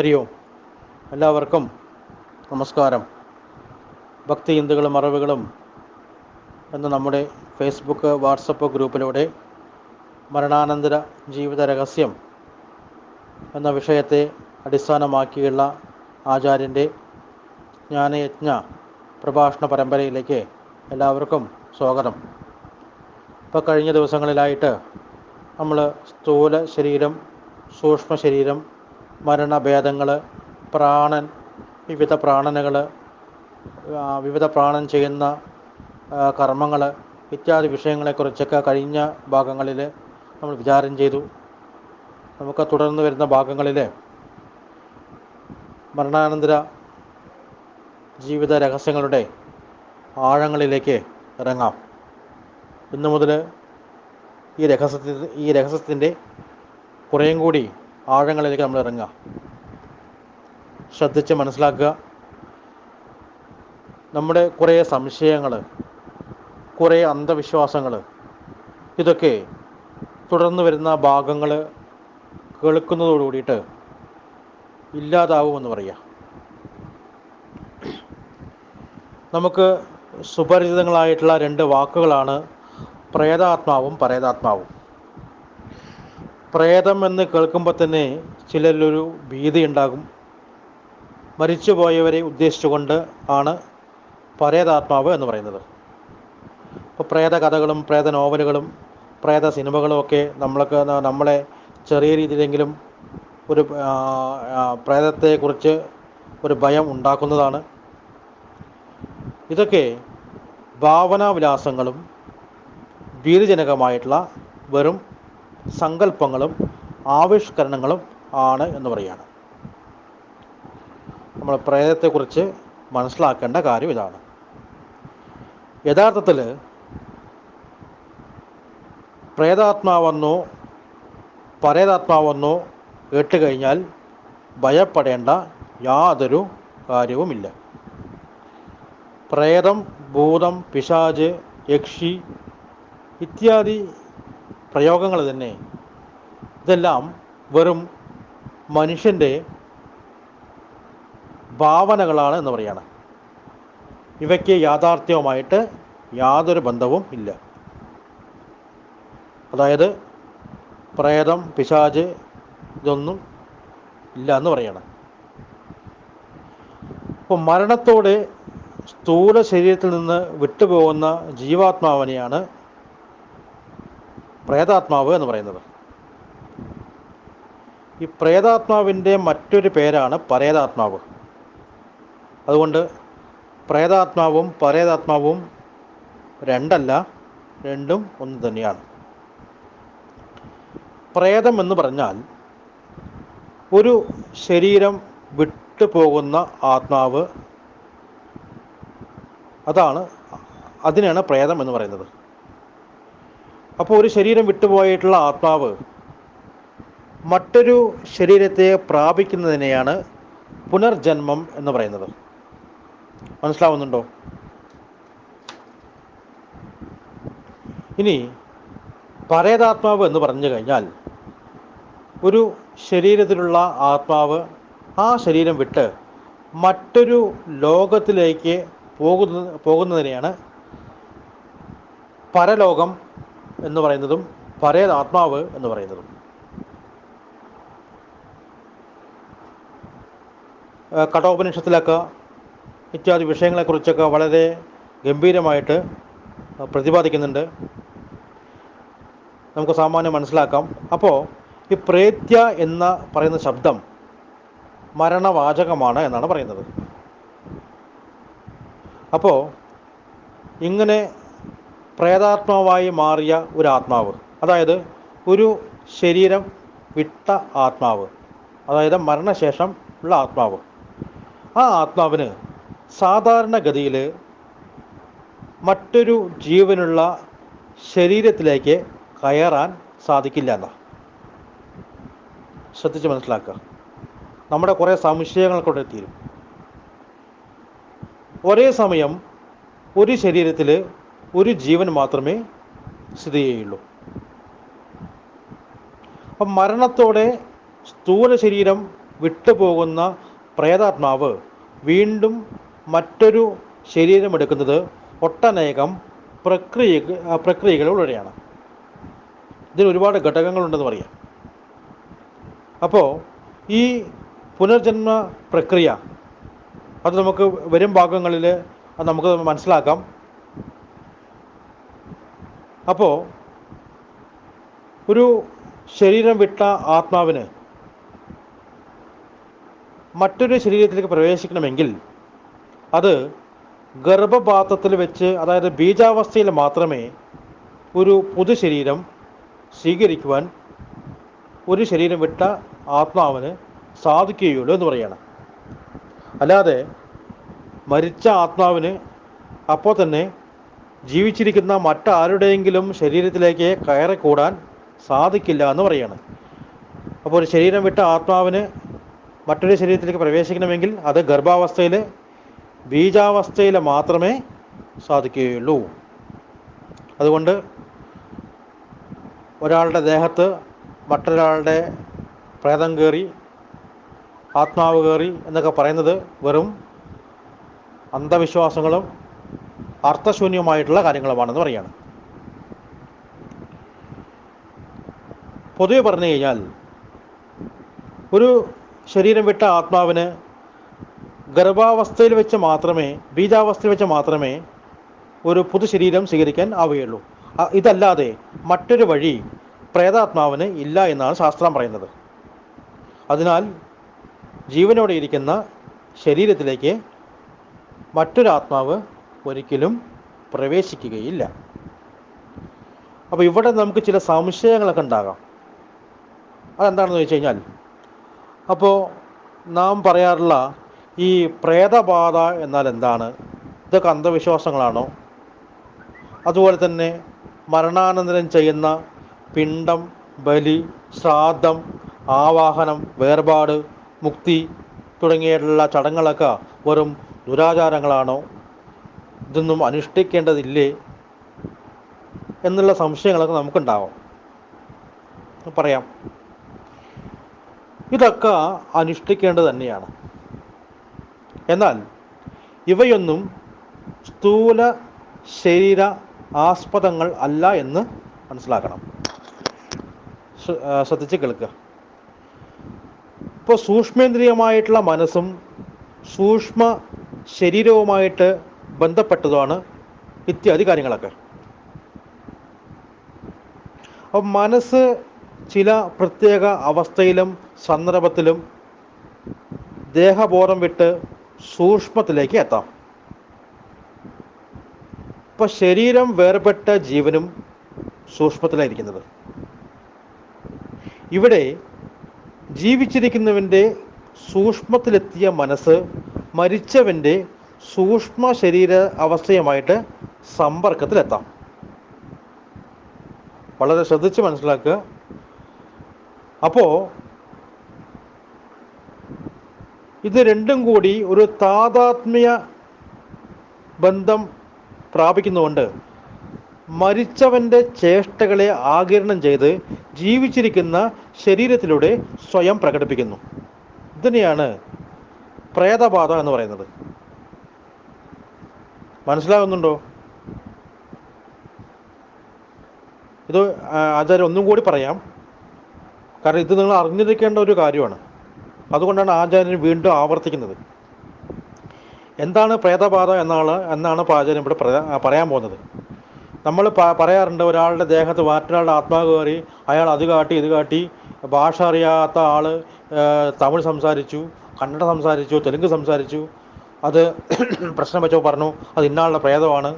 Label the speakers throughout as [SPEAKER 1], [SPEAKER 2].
[SPEAKER 1] ഹരി ഓം എല്ലാവർക്കും നമസ്കാരം. ഭക്തി ഹിന്ദുക്കളും അറിവുകളും എന്ന നമ്മുടെ ഫേസ്ബുക്ക് വാട്സപ്പ് ഗ്രൂപ്പിലൂടെ മരണാനന്തര ജീവിത രഹസ്യം എന്ന വിഷയത്തെ അടിസ്ഥാനമാക്കിയുള്ള ആചാര്യന്റെ ജ്ഞാനയജ്ഞ പ്രഭാഷണ പരമ്പരയിലേക്ക് എല്ലാവർക്കും സ്വാഗതം. ഇപ്പോൾ കഴിഞ്ഞ ദിവസങ്ങളിലായിട്ട് നമ്മൾ സ്ഥൂല ശരീരം സൂക്ഷ്മ ശരീരം മരണഭേദങ്ങൾ പ്രാണൻ വിവിധ പ്രാണനകൾ വിവിധ പ്രാണൻ ചെയ്യുന്ന കർമ്മങ്ങൾ ഇത്യാദി വിഷയങ്ങളെക്കുറിച്ചൊക്കെ കഴിഞ്ഞ ഭാഗങ്ങളിൽ നമ്മൾ വിചാരം ചെയ്തു. നമുക്ക് തുടർന്ന് വരുന്ന ഭാഗങ്ങളിൽ മരണാനന്തര ജീവിത രഹസ്യങ്ങളുടെ ആഴങ്ങളിലേക്ക് ഇറങ്ങാം. ഇന്നു മുതൽ ഈ രഹസ്യത്തിൽ ഈ രഹസ്യത്തിന്റെ കുറേയും കൂടി ആഴങ്ങളിലേക്ക് നമ്മൾ ഇറങ്ങുക. ശ്രദ്ധിച്ച് മനസ്സിലാക്കുക. നമ്മുടെ കുറേ സംശയങ്ങൾ കുറേ അന്ധവിശ്വാസങ്ങൾ ഇതൊക്കെ തുടർന്ന് വരുന്ന ഭാഗങ്ങൾ കേൾക്കുന്നതോടു കൂടിയിട്ട് ഇല്ലാതാവുമെന്ന് പറയാം നമുക്ക് സുപരിചിതങ്ങളായിട്ടുള്ള രണ്ട് വാക്കുകളാണ് പ്രേതാത്മാവും പരേതാത്മാവും. പ്രേതം എന്ന് കേൾക്കുമ്പോൾ തന്നെ ചിലരിലൊരു ഭീതി ഉണ്ടാകും മരിച്ചുപോയവരെ ഉദ്ദേശിച്ചുകൊണ്ട് ആണ് പരേതാത്മാവ് എന്ന് പറയുന്നത്. ഇപ്പോൾ പ്രേത കഥകളും പ്രേത നോവലുകളും പ്രേത സിനിമകളും ഒക്കെ നമ്മൾക്ക് നമ്മളെ ചെറിയ രീതിയിലെങ്കിലും ഒരു പ്രേതത്തെക്കുറിച്ച് ഒരു ഭയം ഉണ്ടാക്കുന്നതാണ്. ഇതൊക്കെ ഭാവനാവിലാസങ്ങളും ഭീതിജനകമായിട്ടുള്ള വെറും സങ്കല്പങ്ങളും ആവിഷ്കരണങ്ങളും ആണ് എന്ന് പറയുകയാണ്. നമ്മൾ പ്രേതത്തെക്കുറിച്ച് മനസ്സിലാക്കേണ്ട കാര്യം ഇതാണ്. യഥാർത്ഥത്തിൽ പ്രേതാത്മാവെന്നോ പരേതാത്മാവെന്നോ കേട്ടുകഴിഞ്ഞാൽ ഭയപ്പെടേണ്ട യാതൊരു കാര്യവുമില്ല. പ്രേതം ഭൂതം പിശാജ് യക്ഷി ഇത്യാദി പ്രയോഗങ്ങൾ തന്നെ. ഇതെല്ലാം വെറും മനുഷ്യന്റെ ഭാവനകളാണ് എന്ന് പറയാണ്. ഇവയ്ക്ക് യാഥാർത്ഥ്യവുമായിട്ട് യാതൊരു ബന്ധവും ഇല്ല. അതായത് പ്രേതം പിശാജ് ഇതൊന്നും ഇല്ല എന്ന് പറയണം. അപ്പോൾ മരണത്തോടെ സ്ഥൂല ശരീരത്തിൽ നിന്ന് വിട്ടുപോകുന്ന ജീവാത്മാവിനെയാണ് പ്രേതാത്മാവ് എന്ന് പറയുന്നത്. ഈ പ്രേതാത്മാവിന്റെ മറ്റൊരു പേരാണ് പരേതാത്മാവ്. അതുകൊണ്ട് പ്രേതാത്മാവും പരേതാത്മാവും രണ്ടല്ല രണ്ടും ഒന്ന് തന്നെയാണ്. പ്രേതം എന്ന് പറഞ്ഞാൽ ഒരു ശരീരം വിട്ടു പോകുന്ന ആത്മാവ്. അതാണ് അതിനാണ് പ്രേതം എന്ന് പറയുന്നത്. അപ്പോൾ ഒരു ശരീരം വിട്ടുപോയിട്ടുള്ള ആത്മാവ് മറ്റൊരു ശരീരത്തെ പ്രാപിക്കുന്നതിനെയാണ് പുനർജന്മം എന്ന് പറയുന്നത്. മനസ്സിലാവുന്നുണ്ടോ? ഇനി പരേതാത്മാവ് എന്ന് പറഞ്ഞു കഴിഞ്ഞാൽ ഒരു ശരീരത്തിലുള്ള ആത്മാവ് ആ ശരീരം വിട്ട് മറ്റൊരു ലോകത്തിലേക്ക് പോകുന്ന പോകുന്നതിനെയാണ് പരലോകം എന്ന് പറയുന്നതും പരേതാത്മാവ് എന്ന് പറയുന്നതും. കഠോപനിഷത്തിലൊക്കെ ഇത്യാദി വിഷയങ്ങളെക്കുറിച്ചൊക്കെ വളരെ ഗംഭീരമായിട്ട് പ്രതിപാദിക്കുന്നുണ്ട്. നമുക്ക് സാമാന്യം മനസ്സിലാക്കാം. അപ്പോൾ ഈ പ്രേത്യ എന്ന പറയുന്ന ശബ്ദം മരണവാചകമാണ് എന്നാണ് പറയുന്നത്. അപ്പോൾ ഇങ്ങനെ പ്രേതാത്മാവായി മാറിയ ഒരു ആത്മാവ് അതായത് ഒരു ശരീരം വിട്ട ആത്മാവ്. അതായത് മരണശേഷം ഉള്ള ആത്മാവ്. ആ ആത്മാവിന് സാധാരണഗതിയിൽ മറ്റൊരു ജീവനുള്ള ശരീരത്തിലേക്ക് കയറാൻ സാധിക്കില്ല എന്നാ. ശ്രദ്ധിച്ച് മനസ്സിലാക്കുക. നമ്മുടെ കുറേ സംശയങ്ങൾ തീരും. ഒരേ സമയം ഒരു ശരീരത്തിൽ ഒരു ജീവൻ മാത്രമേ സ്ഥിതി ചെയ്യുള്ളൂ അപ്പം മരണത്തോടെ സ്ഥൂല ശരീരം വിട്ടുപോകുന്ന പ്രേതാത്മാവ് വീണ്ടും മറ്റൊരു ശരീരമെടുക്കുന്നത് ഒട്ടനേകം പ്രക്രിയ പ്രക്രിയകളിലൂടെയാണ് ഇതിൽ ഒരുപാട് ഘടകങ്ങളുണ്ടെന്ന് പറയാം. അപ്പോൾ ഈ പുനർജന്മ പ്രക്രിയ അത് നമുക്ക് വരും ഭാഗങ്ങളിൽ നമുക്ക് മനസ്സിലാക്കാം. അപ്പോൾ ഒരു ശരീരം വിട്ട ആത്മാവിന് മറ്റൊരു ശരീരത്തിലേക്ക് പ്രവേശിക്കണമെങ്കിൽ അത് ഗർഭപാത്രത്തിൽ വെച്ച് അതായത് ബീജാവസ്ഥയിൽ മാത്രമേ ഒരു പുതു ശരീരം സ്വീകരിക്കുവാൻ ഒരു ശരീരം വിട്ട ആത്മാവിന് സാധിക്കുകയുള്ളൂ എന്ന് പറയണം. അല്ലാതെ മരിച്ച ആത്മാവിന് അപ്പോൾ തന്നെ ജീവിച്ചിരിക്കുന്ന മറ്റാരുടെയെങ്കിലും ശരീരത്തിലേക്ക് കയറിക്കൂടാൻ സാധിക്കില്ല എന്ന് പറയാണ്. അപ്പോൾ ഒരു ശരീരം വിട്ട ആത്മാവിന് മറ്റൊരു ശരീരത്തിലേക്ക് പ്രവേശിക്കണമെങ്കിൽ അത് ഗർഭാവസ്ഥയിൽ ബീജാവസ്ഥയിൽ മാത്രമേ സാധിക്കുകയുള്ളൂ. അതുകൊണ്ട് ഒരാളുടെ ദേഹത്ത് മറ്റൊരാളുടെ പ്രേതം കയറി ആത്മാവ് കയറി എന്നൊക്കെ പറയുന്നത് വെറും അന്ധവിശ്വാസങ്ങളും അർത്ഥശൂന്യമായിട്ടുള്ള കാര്യങ്ങളുമാണെന്ന് പറയുകയാണ്. പൊതുവെ പറഞ്ഞു കഴിഞ്ഞാൽ ഒരു ശരീരം വിട്ട ആത്മാവിന് ഗർഭാവസ്ഥയിൽ വെച്ച് മാത്രമേ ബീജാവസ്ഥയിൽ വെച്ച് മാത്രമേ ഒരു പുതു ശരീരം സ്വീകരിക്കാൻ ആവുകയുള്ളൂ. ഇതല്ലാതെ മറ്റൊരു വഴി പ്രേതാത്മാവിന് ഇല്ല എന്നാണ് ശാസ്ത്രം പറയുന്നത്. അതിനാൽ ജീവനോടെ ഇരിക്കുന്ന ശരീരത്തിലേക്ക് മറ്റൊരു ആത്മാവ് ഒരിക്കലും പ്രവേശിക്കുകയില്ല. അപ്പോൾ ഇവിടെ നമുക്ക് ചില സംശയങ്ങളൊക്കെ ഉണ്ടാകാം. അതെന്താണെന്ന് വെച്ച് കഴിഞ്ഞാൽ അപ്പോൾ നാം പറയാറുള്ള ഈ പ്രേതബാധ എന്നാൽ എന്താണ്? ഇതൊക്കെ അന്ധവിശ്വാസങ്ങളാണോ? അതുപോലെ തന്നെ മരണാനന്തരം ചെയ്യുന്ന പിണ്ടം ബലി ശ്രാദ്ധം ആവാഹനം വേർപാട് മുക്തി തുടങ്ങിയിട്ടുള്ള ചടങ്ങുകളൊക്കെ വെറും ദുരാചാരങ്ങളാണോ? ഇതൊന്നും അനുഷ്ഠിക്കേണ്ടതില്ലേ എന്നുള്ള സംശയങ്ങളൊക്കെ നമുക്കുണ്ടാവാം. പറയാം. ഇതൊക്കെ അനുഷ്ഠിക്കേണ്ടത് തന്നെയാണ്. എന്നാൽ ഇവയൊന്നും സ്ഥൂല ശരീര ആസ്പദങ്ങൾ അല്ല എന്ന് മനസ്സിലാക്കണം. ശ്രദ്ധിച്ച് കേൾക്കുക. ഇപ്പോൾ സൂക്ഷ്മേന്ദ്രിയമായിട്ടുള്ള മനസ്സും സൂക്ഷ്മ ശരീരവുമായിട്ട് ബന്ധപ്പെട്ടതാണ് ഇത്യാദി കാര്യങ്ങളൊക്കെ അപ്പം മനസ്സ് ചില പ്രത്യേക അവസ്ഥയിലും സന്ദർഭത്തിലും ദേഹബോധം വിട്ട് സൂക്ഷ്മത്തിലേക്ക് എത്താം. ഇപ്പം ശരീരം വേർപെട്ട ജീവനും സൂക്ഷ്മത്തിലായിരിക്കുന്നത്. ഇവിടെ ജീവിച്ചിരിക്കുന്നവന്റെ സൂക്ഷ്മത്തിലെത്തിയ മനസ്സ് മരിച്ചവന്റെ സൂക്ഷ്മ ശരീര അവസ്ഥയുമായിട്ട് സമ്പർക്കത്തിലെത്താം. വളരെ ശ്രദ്ധിച്ച് മനസ്സിലാക്കുക. അപ്പോൾ ഇത് രണ്ടും കൂടി ഒരു താതാത്മ്യ ബന്ധം പ്രാപിക്കുന്നതുകൊണ്ട് മരിച്ചവന്റെ ചേഷ്ടകളെ ആകിരണം ചെയ്ത് ജീവിച്ചിരിക്കുന്ന ശരീരത്തിലൂടെ സ്വയം പ്രകടിപ്പിക്കുന്നു. ഇതിനെയാണ് പ്രേതബാധ എന്ന് പറയുന്നത്. മനസ്സിലാകുന്നുണ്ടോ? ഇത് ആചാര്യ ഒന്നും കൂടി പറയാം. കാരണം ഇത് നിങ്ങൾ അറിഞ്ഞിരിക്കേണ്ട ഒരു കാര്യമാണ്. അതുകൊണ്ടാണ് ആചാര്യൻ വീണ്ടും ആവർത്തിക്കുന്നത്. എന്താണ് പ്രേതബാധ എന്നാണ് എന്നാണ് ആചാര്യൻ ഇവിടെ പറയാൻ പോകുന്നത്. നമ്മൾ പറയാറുണ്ട് ഒരാളുടെ ദേഹത്ത് മറ്റൊരാളുടെ ആത്മാവ് കയറി അയാൾ അത് കാട്ടി ഇത് കാട്ടി ഭാഷ അറിയാത്ത ആൾ തമിഴ് സംസാരിച്ചു കന്നഡ സംസാരിച്ചു തെലുങ്ക് സംസാരിച്ചു അത് പ്രശ്നം വെച്ചോ പറഞ്ഞു അത് ഇന്നാളുടെ പ്രേതമാണ്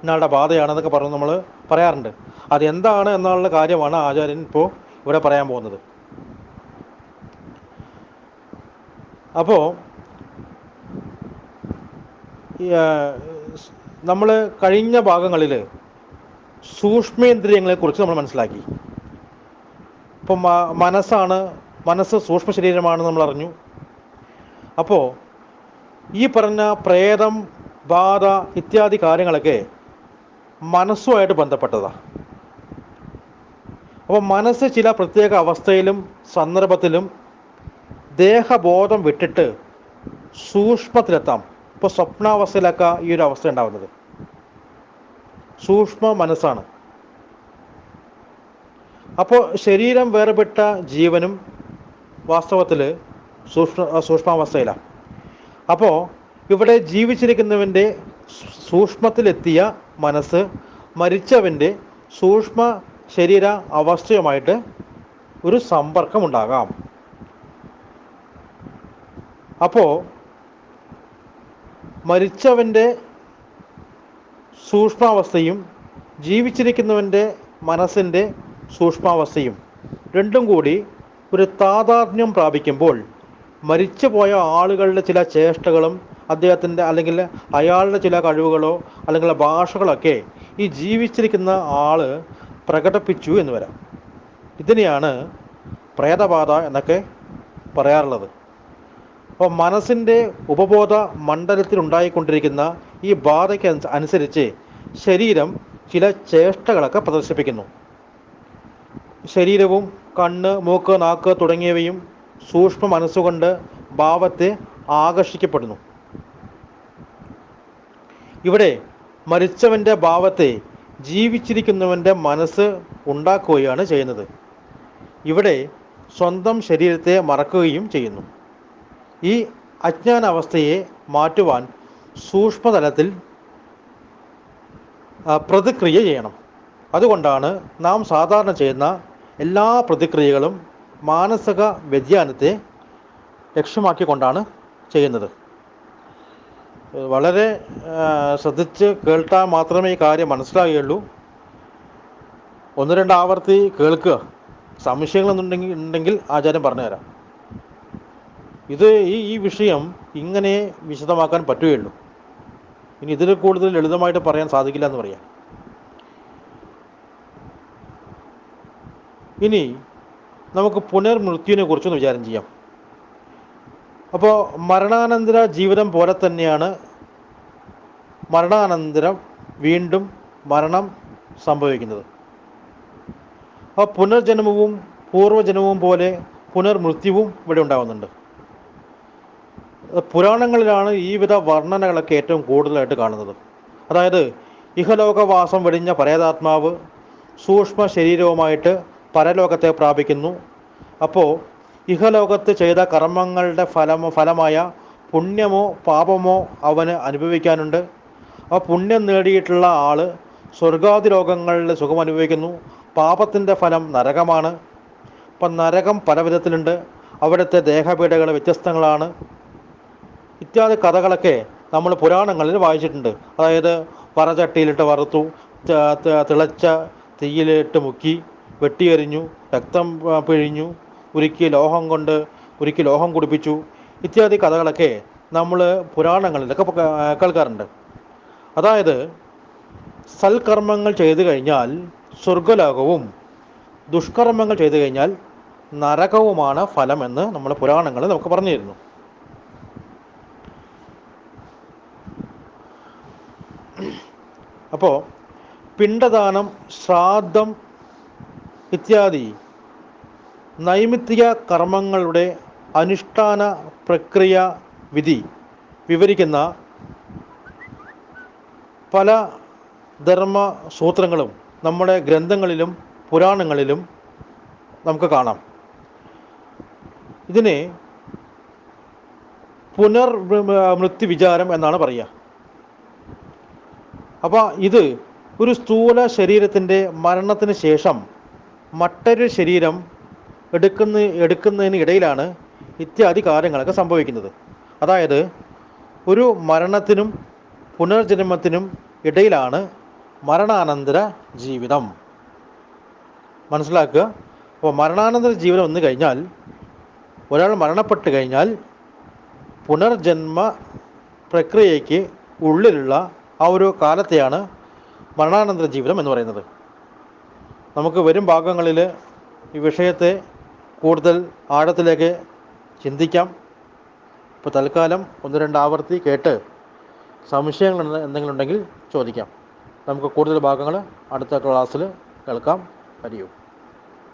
[SPEAKER 1] ഇന്നാളുടെ ബാധയാണ് എന്നൊക്കെ പറഞ്ഞു നമ്മൾ പറയാറുണ്ട്. അത് എന്താണ് എന്നുള്ള കാര്യമാണ് ആചാര്യൻ ഇപ്പോൾ ഇവിടെ പറയാൻ പോകുന്നത്. അപ്പോൾ നമ്മൾ കഴിഞ്ഞ ഭാഗങ്ങളിൽ സൂക്ഷ്മേന്ദ്രിയങ്ങളെ കുറിച്ച് നമ്മൾ മനസ്സിലാക്കി. ഇപ്പം മനസ്സാണ് മനസ്സ് സൂക്ഷ്മ ശരീരമാണെന്ന് നമ്മൾ അറിഞ്ഞു അപ്പോൾ ഈ പറഞ്ഞ പ്രേതം ബാധ ഇത്യാദി കാര്യങ്ങളൊക്കെ മനസ്സുമായിട്ട് ബന്ധപ്പെട്ടതാണ് അപ്പോൾ മനസ്സ് ചില പ്രത്യേക അവസ്ഥയിലും സന്ദർഭത്തിലും ദേഹബോധം വിട്ടിട്ട് സൂക്ഷ്മത്തിലെത്താം. ഇപ്പോൾ സ്വപ്നാവസ്ഥയിലൊക്കെ ഈ ഒരു അവസ്ഥ ഉണ്ടാവുന്നത്. സൂക്ഷ്മ മനസ്സാണ്. അപ്പോൾ ശരീരം വേർപെട്ട ജീവനും വാസ്തവത്തിൽ സൂക്ഷ്മ സൂക്ഷ്മാവസ്ഥയിലാണ് അപ്പോൾ ഇവിടെ ജീവിച്ചിരിക്കുന്നവന്റെ സൂക്ഷ്മത്തിലെത്തിയ മനസ്സ് മരിച്ചവന്റെ സൂക്ഷ്മ ശരീര അവസ്ഥയുമായിട്ട് ഒരു സമ്പർക്കമുണ്ടാകാം. അപ്പോൾ മരിച്ചവന്റെ സൂക്ഷ്മാവസ്ഥയും ജീവിച്ചിരിക്കുന്നവന്റെ മനസ്സിന്റെ സൂക്ഷ്മാവസ്ഥയും രണ്ടും കൂടി ഒരു താതാത്മ്യം പ്രാപിക്കുമ്പോൾ മരിച്ചുപോയ ആളുകളുടെ ചില ചേഷ്ടകളും അദ്ദേഹത്തിന്റെ അല്ലെങ്കിൽ അയാളുടെ ചില കഴിവുകളോ അല്ലെങ്കിൽ ഭാഷകളൊക്കെ ഈ ജീവിച്ചിരിക്കുന്ന ആൾ പ്രകടിപ്പിച്ചു എന്ന് വരാം. ഇതിനെയാണ് പ്രേതബാധ എന്നൊക്കെ പറയാറുള്ളത്. അപ്പോൾ മനസ്സിന്റെ ഉപബോധ മണ്ഡലത്തിൽ ഉണ്ടായിക്കൊണ്ടിരിക്കുന്ന ഈ ബാധയ്ക്ക് അനുസരിച്ച് ശരീരം ചില ചേഷ്ടകളൊക്കെ പ്രദർശിപ്പിക്കുന്നു. ശരീരവും കണ്ണ് മൂക്ക് നാക്ക് തുടങ്ങിയവയും സൂക്ഷ്മ മനസ്സുകൊണ്ട് ഭാവത്തെ ആകർഷിക്കപ്പെടുന്നു. ഇവിടെ മരിച്ചവന്റെ ഭാവത്തെ ജീവിച്ചിരിക്കുന്നവന്റെ മനസ്സ് ഉണ്ടാക്കുകയാണ് ചെയ്യുന്നത്. ഇവിടെ സ്വന്തം ശരീരത്തെ മറക്കുകയും ചെയ്യുന്നു. ഈ അജ്ഞാനാവസ്ഥയെ മാറ്റുവാൻ സൂക്ഷ്മതലത്തിൽ പ്രതിക്രിയ ചെയ്യണം. അതുകൊണ്ടാണ് നാം സാധാരണ ചെയ്യുന്ന എല്ലാ പ്രതിക്രിയകളും മാനസിക വ്യതിയാനത്തെ ലക്ഷ്യമാക്കിക്കൊണ്ടാണ് ചെയ്യുന്നത്. വളരെ ശ്രദ്ധിച്ച് കേട്ടാൽ മാത്രമേ ഈ കാര്യം മനസ്സിലാകുകയുള്ളൂ. ഒന്ന് രണ്ട് ആവർത്തി കേൾക്കുക. സംശയങ്ങളൊന്നുണ്ടെങ്കിൽ ഉണ്ടെങ്കിൽ ആചാര്യം പറഞ്ഞുതരാം. ഇത് ഈ ഈ വിഷയം ഇങ്ങനെ വിശദമാക്കാൻ പറ്റുകയുള്ളൂ. ഇനി ഇതിൽ കൂടുതൽ ലളിതമായിട്ട് പറയാൻ സാധിക്കില്ല എന്ന് പറയാം. ഇനി നമുക്ക് പുനർമൃത്യുവിനെ കുറിച്ചൊന്ന് വിചാരം ചെയ്യാം. അപ്പോൾ മരണാനന്തര ജീവിതം പോലെ തന്നെയാണ് മരണാനന്തരം വീണ്ടും മരണം സംഭവിക്കുന്നത്. അപ്പോൾ പുനർജന്മവും പൂർവജന്മവും പോലെ പുനർമൃത്യുവും ഇവിടെ ഉണ്ടാകുന്നുണ്ട്. പുരാണങ്ങളിലാണ് ഈ വിധ വർണനകളൊക്കെ ഏറ്റവും കൂടുതലായിട്ട് കാണുന്നത്. അതായത് ഇഹലോകവാസം വെടിഞ്ഞ പരേതാത്മാവ് സൂക്ഷ്മ ശരീരവുമായിട്ട് പരലോകത്തെ പ്രാപിക്കുന്നു. അപ്പോൾ ഇഹലോകത്ത് ചെയ്ത കർമ്മങ്ങളുടെ ഫലമോ ഫലമായ പുണ്യമോ പാപമോ അവന് അനുഭവിക്കാനുണ്ട്. ആ പുണ്യം നേടിയിട്ടുള്ള ആൾ സ്വർഗാദി ലോകങ്ങളിൽ സുഖം അനുഭവിക്കുന്നു. പാപത്തിന്റെ ഫലം നരകമാണ്. അപ്പം നരകം പല വിധത്തിലുണ്ട്. അവിടുത്തെ ദേഹപീഠകൾ വ്യത്യസ്തങ്ങളാണ്. ഇത്യാദി കഥകളൊക്കെ നമ്മൾ പുരാണങ്ങളിൽ വായിച്ചിട്ടുണ്ട്. അതായത് പറചട്ടിയിലിട്ട് വറുത്തു തിളച്ച തീയിലിട്ട് മുക്കി വെട്ടിയെറിഞ്ഞു രക്തം പിഴിഞ്ഞു ഉരുക്കി ലോഹം കൊണ്ട് ഉരുക്കി ലോഹം കുടിപ്പിച്ചു. ഇത്യാദി കഥകളൊക്കെ നമ്മൾ പുരാണങ്ങളിലൊക്കെ കേൾക്കാറുണ്ട്. അതായത് സൽക്കർമ്മങ്ങൾ ചെയ്തു കഴിഞ്ഞാൽ സ്വർഗലോകവും ദുഷ്കർമ്മങ്ങൾ ചെയ്തു കഴിഞ്ഞാൽ നരകവുമാണ് ഫലമെന്ന് നമ്മൾ പുരാണങ്ങൾ നമുക്ക് പറഞ്ഞു തരുന്നു അപ്പോൾ പിണ്ടദാനം ശ്രാദ്ധം ഇത്യാദി. നൈമിത്തിക കർമ്മങ്ങളുടെ അനുഷ്ഠാന പ്രക്രിയ വിധി വിവരിക്കുന്ന പല ധർമ്മസൂത്രങ്ങളും നമ്മുടെ ഗ്രന്ഥങ്ങളിലും പുരാണങ്ങളിലും നമുക്ക് കാണാം. ഇതിനെ പുനർ മൃത്യു വിചാരം എന്നാണ് പറയുക. അപ്പോൾ ഇത് ഒരു സ്ഥൂല ശരീരത്തിന്റെ മരണത്തിന് ശേഷം മറ്റൊരു ശരീരം എടുക്കുന്ന എടുക്കുന്നതിന് ഇടയിലാണ് ഇത്യാദി കാര്യങ്ങളൊക്കെ സംഭവിക്കുന്നത്. അതായത് ഒരു മരണത്തിനും പുനർജന്മത്തിനും ഇടയിലാണ് മരണാനന്തര ജീവിതം. മനസ്സിലാക്കുക? അപ്പോൾ മരണാനന്തര ജീവിതം വന്നു കഴിഞ്ഞാൽ ഒരാൾ മരണപ്പെട്ട് കഴിഞ്ഞാൽ പുനർജന്മ പ്രക്രിയയ്ക്ക് ഉള്ളിലുള്ള ആ ഒരു കാലത്തെയാണ് മരണാനന്തര ജീവിതം എന്ന് പറയുന്നത്. നമുക്ക് വരും ഭാഗങ്ങളിൽ ഈ വിഷയത്തെ കൂടുതൽ ആഴത്തിലേക്ക് ചിന്തിക്കാം. ഇപ്പോൾ തൽക്കാലം ഒന്ന് രണ്ട് ആവർത്തി കേട്ട് സംശയങ്ങൾ എന്തെങ്കിലും ഉണ്ടെങ്കിൽ ചോദിക്കാം. നമുക്ക് കൂടുതൽ ഭാഗങ്ങൾ അടുത്ത ക്ലാസ്സിൽ കേൾക്കാം. ഹരിയും